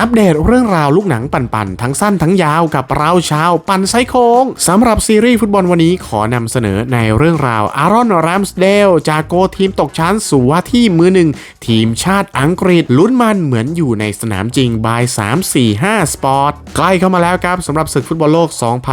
อัปเดตเรื่องราวลูกหนังปั่นๆ ทั้งสั้นทั้งยาวกับเราชาวปั่นไซโคงสำหรับซีรีส์ฟุตบอลวันนี้ขอนำเสนอในเรื่องราวอารอนแรมสเดลจากโกทีมตกชั้นสู่ว่าที่มือหนึ่ง ทีมชาติอังกฤษลุ้นมันเหมือนอยู่ในสนามจริงบาย 3 4 5 สปอร์ตใกล้เข้ามาแล้วครับสำหรับศึกฟุตบอลโลก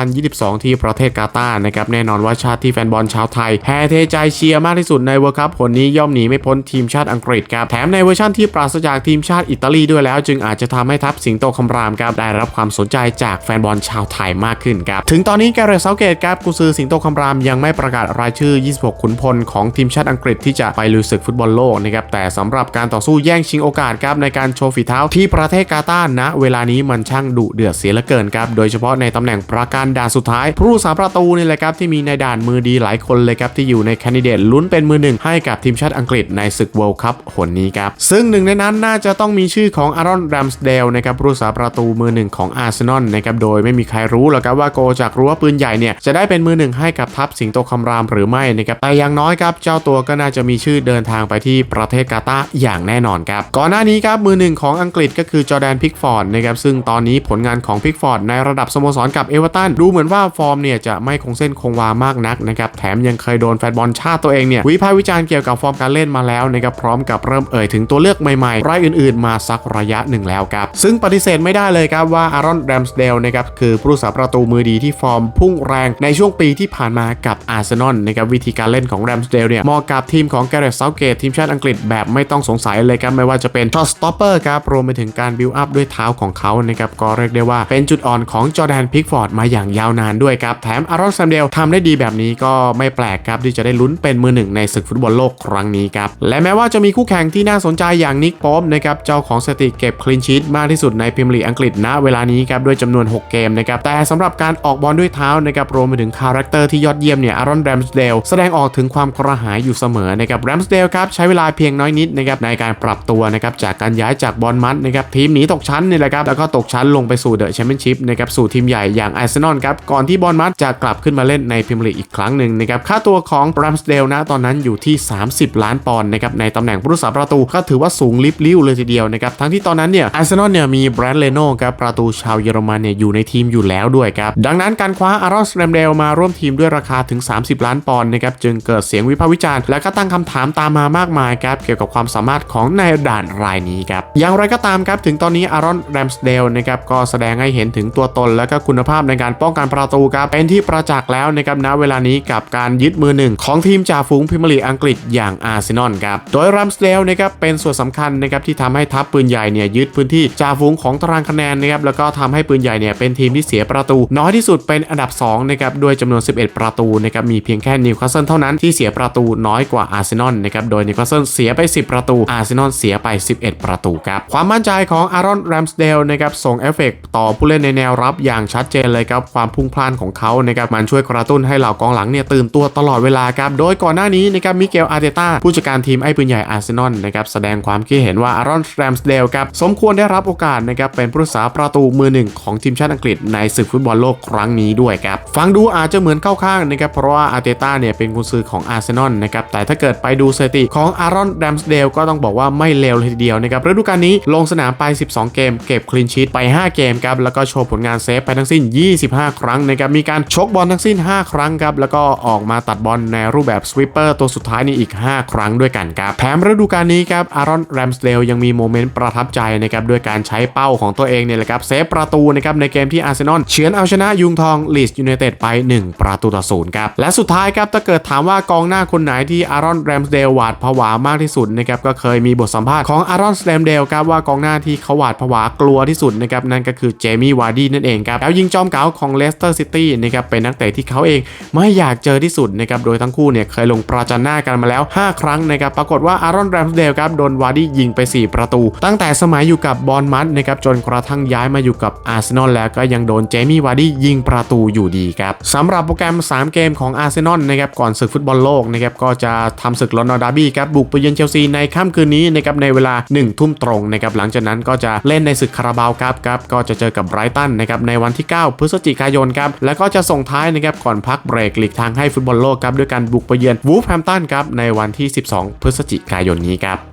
2022 ที่ประเทศกาตาร์นะครับแน่นอนว่าชาติที่แฟนบอลชาวไทยแห่เทใจเชียร์มากที่สุดในเวิร์คัพผลนี้ย่อมหนีไม่พ้นทีมชาติอังกฤษครับแถมในเวอร์ชันที่ปราศจากทีมชาติอิตาลีด้วยแล้ว จึงอาจจะทำให้ทัพสิงโตคำรามครับได้รับความสนใจจากแฟนบอลชาวไทยมากขึ้นครับถึงตอนนี้แกเรตเซาเกตครับกุซือสิงโตคำรามยังไม่ประกาศรายชื่อ 26 ขุนพลของทีมชาติอังกฤษที่จะไปลุยศึกฟุตบอลโลกนะครับแต่สำหรับการต่อสู้แย่งชิงโอกาสครับในการโชว์ฝีเท้าที่ประเทศกาตาร์ณเวลานี้มันช่างดุเดือดเสียเหลือเกินครับโดยเฉพาะในตำแหน่งประการด่านสุดท้าย ผู้รักษาประตูนี่แหละครับที่มีในด่านมือดีหลายคนเลยครับที่อยู่ในแคนดิเดตลุ้นเป็นมือหนึ่งให้กับทีมชาติอังกฤษในศึกเวิลด์คัพหนนี้ครับซึ่งหนึ่งในนั้นน่าจะต้องมีชื่อของอารอนแรมสเดลนะครับผู้รักษาประตูมือหนึ่งของอาร์เซนอลนะครับโดยไม่มีใครรู้หรอกครับว่าโกจากรั้วปืนใหญ่เนี่ยจะได้เป็นมือหนึ่งให้กับทัพสิงโตคำรามหรือไม่นะครับแต่อย่างน้อยครับเจ้าตัวก็น่าจะมีชื่อเดินทางไปที่ประเทศกาตาร์อย่างแน่นอนครับก่อนหน้านี้ครับมือหนึ่งของอังกฤษก็คือจอแดนพิกฟอร์ดนะครับซึ่งตอนนี้ผลงานของพิกฟอร์ดในระดับสโมสรกับเอเวอร์ตันดูเหมือนว่าฟอร์มเนี่ยจะไม่คงเส้นคงวามากนักนะครับแถมยังเคยโดนแฟนบอลชาติตัวเองเนี่ยวิพากษ์วิจารณ์เกี่ยวกับฟอร์มการเล่นมาแล้วนะครับพร้อมกับเริ่มเอ่ยถึงตัวเลือกใหม่ๆรายอื่น ๆ มาสักระยะหนึ่งแล้วครับซึ่งปฏิเสธไม่ได้เลยครับว่าอารอนแรมสเดลนะครับคือผู้รักษาประตูมือดีที่ฟอร์มพุ่งแรงในช่วงปีที่ผ่านมากับอาร์เซนอลนะครับวิธีการเล่นของแรมสเดลเนี่ยเหมาะกับทีมของแกเรตเซาเกตทีมชาติอังกฤษแบบไม่ต้องสงสัยเลยครับไม่ว่าจะเป็นช็อตสต็อปเปอร์ครับรวมไปถึงการบิวอัพด้วยเท้าของเขานะครับก็เรียกได้ว่าเป็นจุดอ่อนของจอแดนพิกฟอร์ดมาอย่างยาวนานด้วยครับแถมอารอนแซมเดลทำได้ดีแบบนี้ก็ไม่แปลกครับที่จะได้ลุ้นเป็นมือหนึ่งในศึกฟุตบอลโลกครั้งนี้ครับและแม้ว่าจะมีคู่แข่งที่น่าสนใจอย่างนิกป๊มนะครับเจ้าของสถิติเก็บคลีนชีตมากที่สุดในพรีเมียร์ลีกอังกฤษณเวลานี้ครับด้วยจำนวน 6 เกมนะครับแต่สำหรับการออกบอลด้วยเท้านะครับรวมไปถึงคาแรคเตอร์ที่ยอดเยี่ยมเนี่ยอารอนแรมสเดลแสดงออกถึงความกระหายอยู่เสมอนะครับแรมสเดลครับใช้เวลาเพียงน้อยนิดนะครับในการปรับตัวนะครับจากการย้ายจากบอลมัดนะครับทีมหนีตกชั้นนี่แหละครับแล้วก็ตกชั้นลงไปสู่เดอะแชมเปี้ยนชิพนะครับสู่ทีมใหญ่อย่างอาร์เซนอลครับก่อนที่บอลมัดจะกลับขึ้นมาเล่นในพรีเมียร์ลีกอีกครั้งหนึ่งนะครับค่าตัวของแรมสเดลนะตอนนั้นอยู่ที่ 30 ล้านปอนด์นะครับในตำแหน่งผู้รักษาประตูก็ถือว่าสูงลิบลิ่วเลยทีเดียวนะครับทั้งที่ตอนนั้นเนี่ยอาร์เซนอลเนี่ยมีแบรนด์เลโน่ครับประตูชาวเยอรมันเนี่ยอยู่ในทีมอยู่แล้วด้วยครับ ดังนั้นการคว้าอารอนแรมเดลมาร่วมทีมด้วยราคาถึง 30 ล้านปอนด์นะครับจึงเกิดเสียงวิพากษ์วิจารณ์และก็ตั้งคำถามตามมามากมายครับเกี่ยวกับความสามารถของนายด่านรายนี้ครับอย่างไรก็ตามครับถึงตอนนี้อารอนแรมสเดลนะครับก็แสดงให้เห็นถึงตัวตนและก็คุณภาพในการป้องกันประตูครับเป็นที่ประจักษ์แล้วนะครับณเวลานี้กับการยึดมือหนึ่งของทีมจ่าฝูงพรีเมียร์ลีอังกฤษอย่างอาร์เซนอลครับโดยแรมสเดลนะครับเป็นส่วนสำคัญนะครับที่ทำให้ทัพปืนใหญ่เนี่ยยึดพื้นที่จ่าฝูงของตารางคะแนนนะครับแล้วก็ทำให้ปืนใหญ่เนี่ยเป็นทีมที่เสียประตู น้อยที่สุดเป็นอันดับ2นะครับด้วยจำนวน 11 ประตูนะครับมีเพียงแค่นิวคาสเซิลเท่านั้นที่เสียประตูน้อยกว่าอาร์เซนอลนะครับโดยนิวคาสเซิลเสียไป 10 ประตูอาร์เซนอลเสียไป 11 ประตูครับความมั่นใจของอารอนแรมสเดลนะครับส่งเอฟเฟกต่อผู้เล่นในแนวรับอย่างชัดเจนเลยครับความพุ่งพล่านของเขานะครับมันช่วยกระตุ้นให้เหล่ากองหลังเนี่ยตื่นตัวตลอดเวลาครับโดยก่อนหน้านี้นะครับมิเกลอาร์เตต้าผู้จัดการทีมไอ้ปืนใหญ่อาร์เซนอลนะครับแสดงความคิดเห็นว่าอารอนแรมสเดลครับสมควรได้รับโอกาสนะครับเป็นผู้รักษาประตูมือหนึ่งของทีมชาติอังกฤษในศึกฟุตบอลโลกครั้งนี้ด้วยครับฟังดูอาจจะเหมือนเข้าข้างนะครับเพราะว่าอาร์เตต้าเนี่ยเป็นกุนซือของอาร์เซนอลนะครับแต่ถ้าเกิดไปดูสถิติของอารอนแรมสเดลก็ต้องบอกว่าไม่เลวเลยทีเดียวนะครับฤดูกาลนี้ลงสนามไป 12 เกม เก็บคลีนชีตไป 5 เกมครับแล้วก็โชว์ผลงานเซฟไปทั้งสิ้น 25 ครั้งนะครับมีการชกบอลทั้งสิ้น 5 ครั้งครับแล้วก็ออกมาตัดบอลในรูปแบบสวิปเปอร์ตัวสุดท้ายนี่อีก 5 ครั้งด้วยกันครับแถมฤดูกาลนี้ครับอารอนแรมสเดลยังมีโมเมนต์ประทับใจนะครับด้วยการการใช้เป้าของตัวเองเนี่ยแหละครับเซฟประตูนะครับในเกมที่อาร์เซนอลเฉือนเอาชนะยุงทองลีสยูไนเต็ดไป 1 ประตูต่อศูนย์ครับและสุดท้ายครับถ้าเกิดถามว่ากองหน้าคนไหนที่อารอนแรมสเดลหวาดผวามากที่สุดนะครับก็เคยมีบทสัมภาษณ์ของอารอนแรมเดลครับว่ากองหน้าที่เขาหวาดผวากลัวที่สุดนะครับนั่นก็คือเจมี่วาร์ดี้นั่นเองครับแล้วยิงจอมเก๋าของเลสเตอร์ซิตี้นะครับเป็นนักเตะที่เขาเองไม่อยากเจอที่สุดนะครับโดยทั้งคู่เนี่ยเคยลงประจันหน้ากันมาแล้ว 5 ครั้งนะครับปรากฏว่าอารอนแรมสเดลครับโดนวาร์ดี้ยิงไป 4 ประตู ตั้งแต่สมัยอยู่กับบอลอนมัดนะครับจนกระทั่งย้ายมาอยู่กับอาร์เซนอลแล้วก็ยังโดนเจมี่วาร์ดี้ยิงประตูอยู่ดีครับสำหรับโปรแกรม 3 เกมของอาร์เซนอลนะครับก่อนศึกฟุตบอลโลกนะครับก็จะทำศึกลอนดอนดาร์บี้ครับบุกไปเยือนเชลซีในค่ำคืนนี้นะครับในเวลา 1 ทุ่มตรงนะครับหลังจากนั้นก็จะเล่นในศึกคาราบาวครับครับก็จะเจอกับไบรตันนะครับในวันที่ 9 พฤศจิกายนครับแล้วก็จะส่งท้ายนะครับก่อนพักเบรกหลีกทางให้ฟุตบอลโลกครับด้วยการบุกไปเยือนวูฟแฮมตันครับในวันที่ 12 พฤศจิกายนนี้ครับ